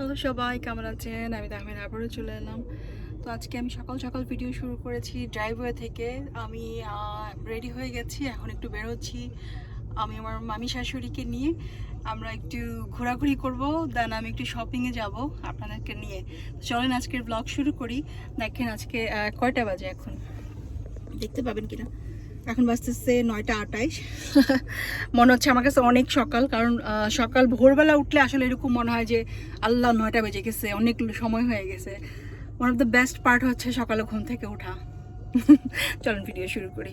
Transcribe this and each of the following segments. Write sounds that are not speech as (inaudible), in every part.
Hello সবাই, কেমন আছেন? আমি তাহমিন আবারও চলে এলাম। তো আজকে আমি সকাল সকাল ভিডিও শুরু করেছি ড্রাইভওয়ে থেকে। আমি রেডি হয়ে গেছি, এখন একটু বেরোচ্ছি। আমি আমার মামি শাশুড়িকে নিয়ে আমরা একটু ঘোরাঘুরি করব দেন আমি একটু শপিংয়ে যাব আপনাদেরকে নিয়ে। চলেন আজকের ব্লগ শুরু করি। দেখেন আজকে কয়টা বাজে এখন? দেখতে পাবেন কিনা? এখন বাজতেছে নয়টা আটাইশ। (laughs) মনে হচ্ছে আমার কাছে অনেক সকাল, কারণ সকাল ভোরবেলা উঠলে আসলে এরকম মনে হয় যে আল্লাহ নয়টা বেজে গেছে, অনেক সময় হয়ে গেছে। One of the best part হচ্ছে সকালে ঘুম থেকে ওঠা। (laughs) চলুন ভিডিও শুরু করি।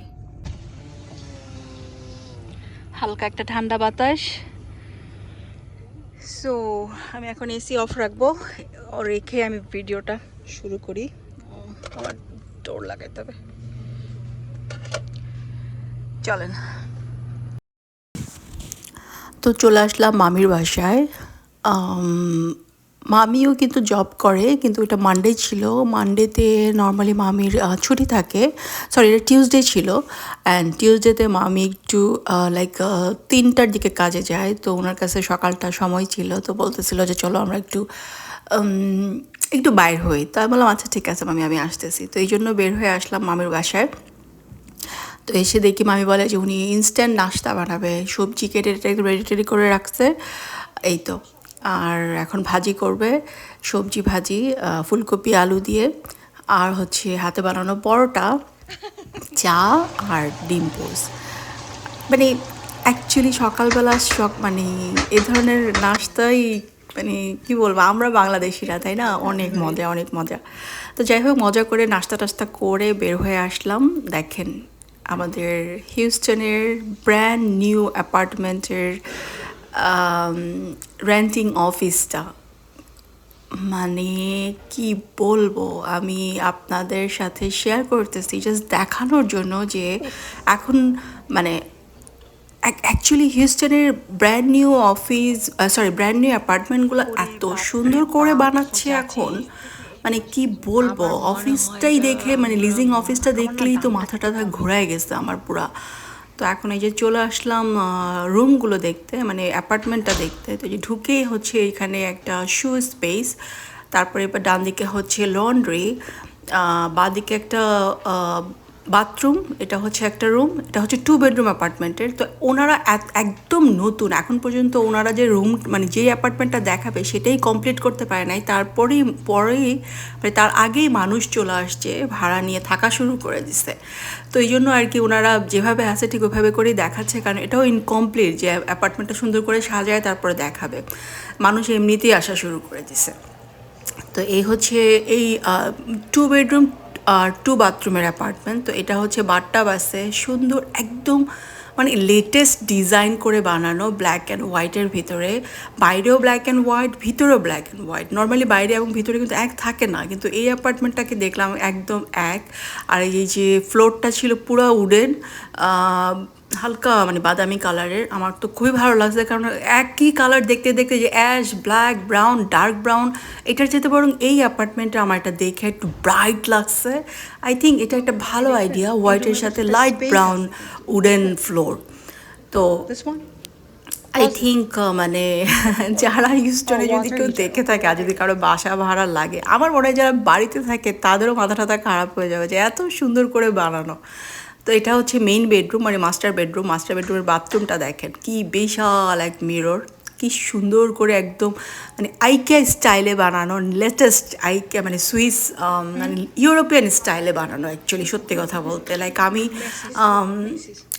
হালকা একটা ঠান্ডা বাতাস। সো আমি এখন এসি অফ রাখব, রেখে আমি ভিডিওটা শুরু করি। আমার দৌড় লাগাইতে হবে। চলেন। তো চলে আসলাম মামির বাসায়। মামিও কিন্তু জব করে, কিন্তু এটা মানডে ছিল। মানডেতে নর্মালি মামির ছুটি থাকে। সরি এটা টিউসডে ছিল। অ্যান্ড টিউসডেতে মামি একটু লাইক তিনটার দিকে কাজে যায়। তো ওনার কাছে সকালটা সময় ছিল। তো বলতেছিল যে চলো আমরা একটু একটু বাইর হই। তো আমি বললাম আচ্ছা ঠিক আছে মামি, আমি আসতেছি। তো এই জন্য বের হয়ে আসলাম মামির বাসায়। তো এসে দেখি মামি বলে যে উনি ইনস্ট্যান্ট নাস্তা বানাবে। সবজি কেটে রেডি টেডি করে রাখছে। এই তো। আর এখন ভাজি করবে সবজি ভাজি ফুলকপি, আলু দিয়ে। আর হচ্ছে হাতে বানানো পরোটা, চা আর ডিম পোস। মানে অ্যাকচুয়ালি সকালবেলা সক মানে এ ধরনের নাস্তাই মানে কি বলব, আমরা বাংলাদেশিরা, তাই না? অনেক মজা অনেক মজা। তো যাই হোক, মজা করে নাস্তা টাস্তা করে বের হয়ে আসলাম। দেখেন আমাদের হিউস্টনের ব্র্যান্ড নিউ অ্যাপার্টমেন্টের রেন্টিং অফিসটা মানে কি বলব? আমি আপনাদের সাথে শেয়ার করতেছি জাস্ট দেখানোর জন্য যে এখন মানে actually হিউস্টনের brand new office sorry brand new অ্যাপার্টমেন্টগুলো এত সুন্দর করে বানাচ্ছে এখন। মানে কি বলব অফিসটাই দেখে মানে লিজিং অফিসটা দেখলেই তো মাথা টাথা ঘোরায় গেছে আমার পুরা। তো এখন এই যে চলে আসলাম রুমগুলো দেখতে মানে অ্যাপার্টমেন্টটা দেখতে। তো যে ঢুকেই হচ্ছে এখানে একটা শু স্পেস তারপরে এবার ডান দিকে হচ্ছে লন্ড্রি বাঁদিকে একটা বাথরুম, এটা হচ্ছে একটা রুম, এটা হচ্ছে টু বেডরুম অ্যাপার্টমেন্টের তো ওনারা একদম নতুন, এখন পর্যন্ত ওনারা যে রুম মানে যে অ্যাপার্টমেন্টটা দেখাবে সেটাই কমপ্লিট করতে পারে নাই। তারপরেই, পরেই মানে তার আগেই মানুষ চলে আসছে, ভাড়া নিয়ে থাকা শুরু করে দিছে। তো এই জন্য আর কি ওনারা যেভাবে আছে ঠিক ওইভাবে করেই দেখাচ্ছে, কারণ এটাও ইনকমপ্লিট যে অ্যাপার্টমেন্টটা সুন্দর করে সাজায়, তারপরে দেখাবে। মানুষ এমনিতেই আসা শুরু করে দিছে। তো এই হচ্ছে এই টু বেডরুম টু বাথরুমের অ্যাপার্টমেন্ট তো এটা হচ্ছে বাট্টা বাসে। সুন্দর একদম মানে লেটেস্ট ডিজাইন করে বানানো ব্ল্যাক অ্যান্ড হোয়াইটের ভিতরে। বাইরেও ব্ল্যাক অ্যান্ড হোয়াইট ভিতরেও ব্ল্যাক অ্যান্ড হোয়াইট নর্মালি বাইরে এবং ভিতরে কিন্তু এক থাকে না, কিন্তু এই অ্যাপার্টমেন্টটাকে দেখলাম একদম এক। আর এই যে ফ্লোরটা ছিল পুরো উডেন হালকা মানে বাদামি কালারের আমার তো খুবই ভালো লাগছে কারণ একই কালার দেখতে দেখতে যে ash black brown dark brown এটার যেতে বরং এই অ্যাপার্টমেন্টে আমার এটা দেখে একটু ব্রাইট লাগছে। আই থিঙ্ক এটা একটা ভালো আইডিয়া হোয়াইটের সাথে লাইট ব্রাউন উডেন ফ্লোর। তো আই থিঙ্ক মানে (laughs) যারা হিউস্টনে যদি কেউ দেখে থাকে আর যদি কারও বাসা ভাড়া লাগে আমার মনে হয় যারা বাড়িতে থাকে তাদেরও মাথা টাথা খারাপ হয়ে যাবে যে এত সুন্দর করে বানানো। তো এটা হচ্ছে মেইন বেডরুম মানে মাস্টার বেডরুম মাস্টার বেডরুমের বাথরুমটা দেখেন কি বিশাল এক মিরর কি সুন্দর করে একদম মানে আইকিয়া স্টাইলে বানানো লেটেস্ট আইকিয়া মানে সুইস মানে ইউরোপিয়ান স্টাইলে বানানো অ্যাকচুয়ালি সত্যি কথা বলতে। লাইক আমি um,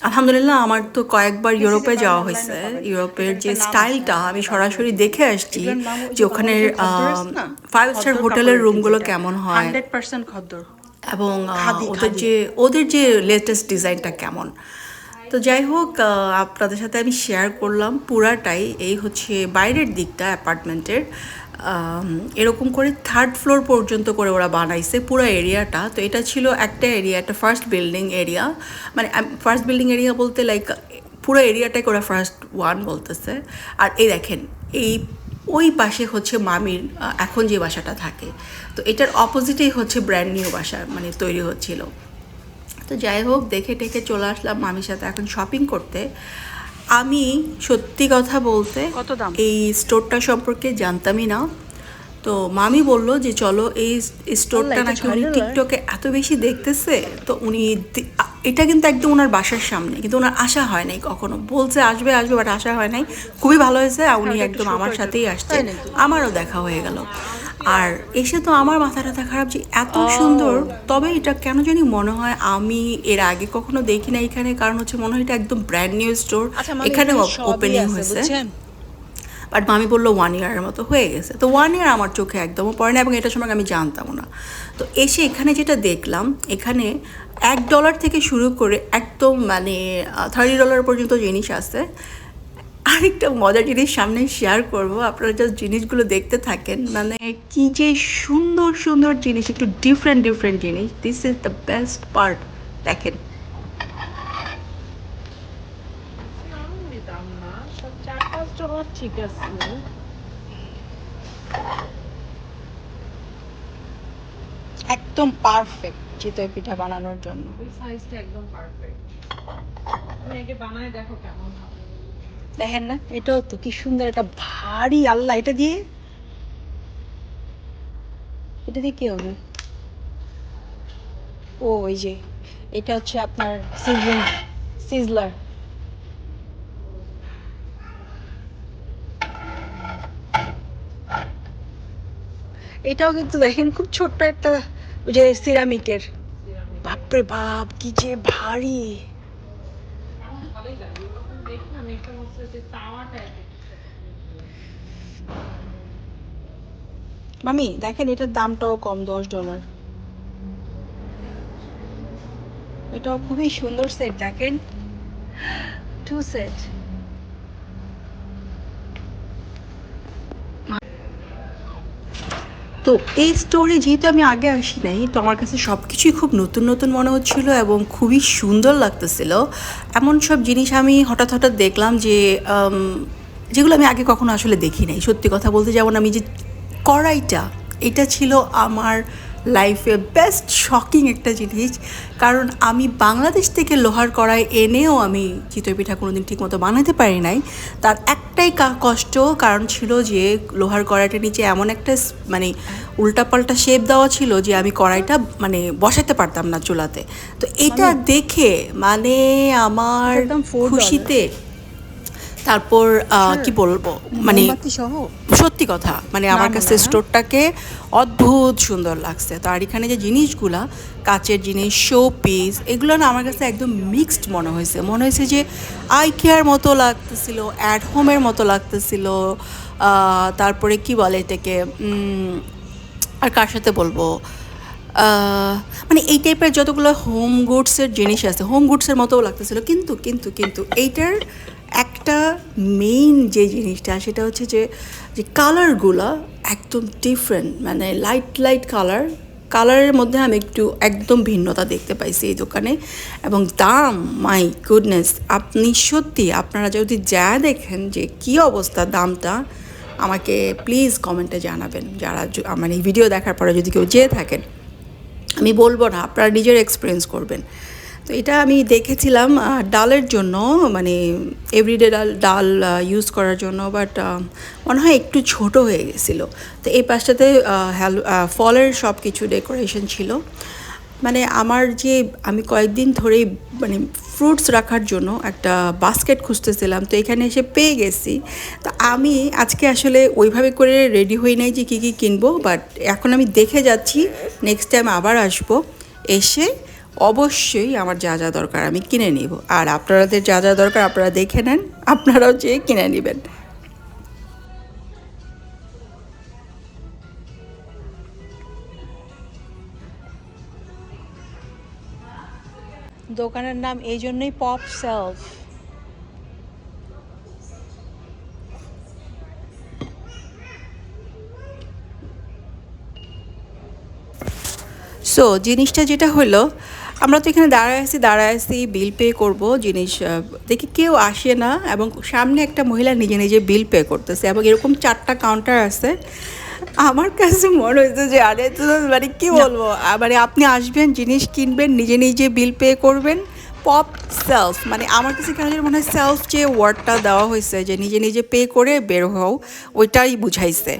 আলহামদুলিল্লাহ আমার তো কয়েকবার ইউরোপে যাওয়া হয়েছে। ইউরোপের যে স্টাইলটা আমি সরাসরি দেখে আসছি যে ওখানে ফাইভ স্টার হোটেলের রুমগুলো কেমন হয়? হান্ড্রেড পার্সেন্ট এবং ওদের যে ওদের যে লেটেস্ট ডিজাইনটা কেমন? তো যাই হোক আপনাদের সাথে আমি শেয়ার করলাম পুরাটাই। এই হচ্ছে বাইরের দিকটা অ্যাপার্টমেন্টের এরকম করে থার্ড ফ্লোর পর্যন্ত করে ওরা বানাইছে পুরো এরিয়াটা তো এটা ছিল একটা এরিয়া একটা ফার্স্ট বিল্ডিং এরিয়া মানে ফার্স্ট বিল্ডিং এরিয়া বলতে লাইক পুরো এরিয়াটাকে ওরা ফার্স্ট ওয়ান বলতেছে। আর এই দেখেন এই ওই পাশে হচ্ছে মামির এখন যে বাসাটা থাকে। তো এটার অপোজিটেই হচ্ছে ব্র্যান্ড নিউ বাসা মানে তৈরি হচ্ছিল। তো যাই হোক দেখে টেকে চলে আসলাম মামির সাথে এখন শপিং করতে। আমি সত্যি কথা বলতে কত দাম? এই স্টোরটা সম্পর্কে জানতামই না। তো মামি বলল যে চলো এই স্টোরটা নাকি উনি টিকটকে এত বেশি দেখতেছে? তো উনি এটা কিন্তু একদম ওনার বাসার সামনে কিন্তু ওনার আশা হয় নাই কখনো। বলছে আসবে আসবে বাট আশা হয় নাই। খুবই ভালো হয়েছে আর উনি একদম আমার সাথেই। আসছে। আমারও দেখা হয়ে গেল। আর এসে তো আমার মাথা টাথা খারাপ যে এত সুন্দর তবে এটা কেন জানি মনে হয় আমি এর আগে কখনো দেখি না এখানে। কারণ হচ্ছে মনে হয় এটা একদম ব্র্যান্ড নিউ স্টোর আচ্ছা মামি, এখানে এখানে ওপেনিং হয়েছে? বাট মামি বলল ওয়ান ইয়ারের মতো হয়ে গেছে। তো ওয়ান ইয়ার আমার চোখে একদমও পড়ে না এবং এটা সময় আমি জানতামও না। তো এসে এখানে যেটা দেখলাম, এখানে এক ডলার থেকে শুরু করে একদম মানে থার্টি ডলার পর্যন্ত জিনিস আছে। আরেকটা মজার জিনিস সামনে শেয়ার করব, আপনারা জাস্ট জিনিসগুলো দেখতে থাকেন। মানে কি যে সুন্দর সুন্দর জিনিস, একটু ডিফারেন্ট ডিফারেন্ট জিনিস। This is the best part দেখেন আমি নিতাম না সব চার পাঁচ ডলার ঠিক আছে একদম পারফেক্ট চিতই পিঠা বানানোর জন্য। ওই সাইজটা একদম পারফেক্ট তুমি আগে বানায় দেখো কেমন হবে। দেখেন না এটাও তো কি সুন্দর এটা ভারী আল্লাহ এটা দিয়ে? এটা দিয়ে কি হবে? ও ওই যে এটা হচ্ছে আপনার সিজলিং সিজলার এটাও কিন্তু দেখেন, খুব ছোট্ট একটা ওই যে সিরামিকের। বাপরে বাপ, কি যে ভারী। মামি, দেখেন এটার দামটাও কম, দশ ডলার। এটাও খুবই সুন্দর সেট দেখেন। টু সেট তো এই স্টোরি যেহেতু আমি আগে আসি নাই, তো আমার কাছে সব কিছুই খুব নতুন নতুন মনে হচ্ছিল এবং খুবই সুন্দর লাগতেছিল। এমন সব জিনিস আমি হঠাৎ হঠাৎ দেখলাম যে যেগুলো আমি আগে কখনো আসলে দেখি নাই। সত্যি কথা বলতে যেমন আমি যে কড়াইটা, এটা ছিল আমার লাইফে বেস্ট শকিং একটা জিনিস কারণ আমি বাংলাদেশ থেকে লোহার কড়াই এনেও আমি চিতই পিঠা কোনোদিন ঠিকমতো বানাতে পারি নাই। তার একটাই কষ্ট কারণ ছিল যে লোহার কড়াইটার নিচে এমন একটা মানে উল্টাপাল্টা শেপ দেওয়া ছিল যে আমি কড়াইটা মানে বসাতে পারতাম না চুলাতে। তো এটা দেখে মানে আমার খুশিতে তারপর কি বলব? মানে সত্যি কথা মানে আমার কাছে স্টোরটাকে অদ্ভুত সুন্দর লাগছে। তো আর এখানে যে জিনিসগুলা কাচের জিনিস শো পিস এগুলো না আমার কাছে একদম মিক্সড মনে হয়েছে। মনে হয়েছে যে আই কেয়ার মতো লাগতেছিল অ্যাট হোমের মতো লাগতেছিল তারপরে কি বলে এটাকে? আর কার সাথে বলব? মানে এই টাইপের যতগুলো হোম গুডসের জিনিস আছে হোম গুডসের মতোও লাগতেছিল। কিন্তু কিন্তু কিন্তু এইটার একটা মেইন যে জিনিসটা, সেটা হচ্ছে যে যে কালারগুলো একদম ডিফারেন্ট মানে লাইট লাইট কালার কালারের মধ্যে আমি একটু একদম ভিন্নতা দেখতে পাইছি এই দোকানে। এবং দাম মাই গুডনেস আপনি সত্যি আপনারা যদি যা দেখেন যে কি অবস্থা দামটা, আমাকে প্লিজ কমেন্টে জানাবেন। যারা মানে ভিডিও দেখার পরে যদি কেউ যেয়ে থাকেন আমি বলব না, আপনারা নিজের এক্সপিরিয়েন্স করবেন। তো এটা আমি দেখেছিলাম ডালের জন্য মানে এভরিডে ডাল ডাল ইউজ করার জন্য বাট মনে হয় একটু ছোট হয়ে গেছিল। তো এই পাশটাতে ফলের সব কিছু ডেকোরেশন ছিল। মানে আমার যে আমি কয়েকদিন ধরেই মানে ফ্রুটস রাখার জন্য একটা বাস্কেট খুঁজতেছিলাম, তো এখানে এসে পেয়ে গেছি। তো আমি আজকে আসলে ওইভাবে করে রেডি হই নাই যে কী কী কিনবো বাট এখন আমি দেখে যাচ্ছি নেক্সট টাইম আবার আসব, এসে অবশ্যই আমার যা যা দরকার আমি কিনে নিব। আর আপনাদের যা যা দরকার আপনারা দেখে নেন, আপনারাও যেয়ে কিনে নেবেন। দোকানের নাম এই জন্যই পপ সেলফ সো জিনিসটা যেটা হলো, আমরা তো এখানে দাঁড়ায় আছি দাঁড়ায় আছি বিল পে করব, জিনিস দেখি কেউ আসে না, এবং সামনে একটা মহিলা নিজে নিজে বিল পে করতেছে, এবং এরকম চারটা কাউন্টার আছে। আমার কাছে মনে হয়েছে যে আরে তো মানে কী বলব? মানে আপনি আসবেন জিনিস কিনবেন নিজে নিজে বিল পে করবেন। পপ সেলফ মানে আমার কাছে কেন মনে হয় সেলফ যে ওয়ার্ডটা দেওয়া হয়েছে যে নিজে নিজে পে করে বের হও ওইটাই বুঝাইছে।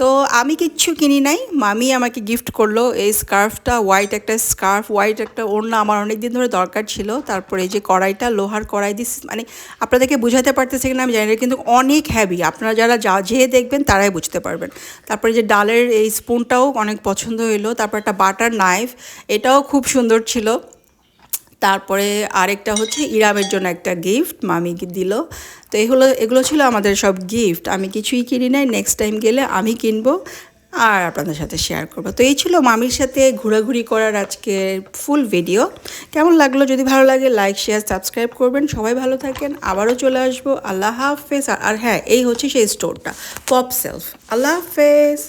তো আমি কিচ্ছু কিনি নাই। মামি আমাকে গিফট করল এই স্কার্ফটা হোয়াইট একটা স্কার্ফ হোয়াইট একটা ওড়না আমার অনেক দিন ধরে দরকার ছিল। তারপরে এই যে কড়াইটা, লোহার কড়াই দিস মানে আপনাদেরকে বুঝাতে পারতেছি কিনা আমি জানি না, কিন্তু অনেক হ্যাভি আপনারা যারা যা যেয়ে দেখবেন তারাই বুঝতে পারবেন। তারপরে যে ডালের এই স্পুনটাও অনেক পছন্দ হইল। তারপর একটা বাটার নাইফ এটাও খুব সুন্দর ছিল। তারপরে আরেকটা হচ্ছে ইরামের জন্য একটা গিফট মামি দিল। তো এই হলো, এগুলো ছিল আমাদের সব গিফট আমি কিছুই কিনি নাই নেক্সট টাইম গেলে আমি কিনবো আর আপনাদের সাথে শেয়ার করব। তো এই ছিল মামির সাথে ঘোরাঘুরি করার আজকে ফুল ভিডিও কেমন লাগল? যদি ভালো লাগে লাইক শেয়ার সাবস্ক্রাইব করবেন। সবাই ভালো থাকেন। আবারও চলে আসব। আল্লাহ হাফেজ। আর হ্যাঁ এই হচ্ছে সেই স্টোরটা পপ সেলফ আল্লাহ হাফেজ।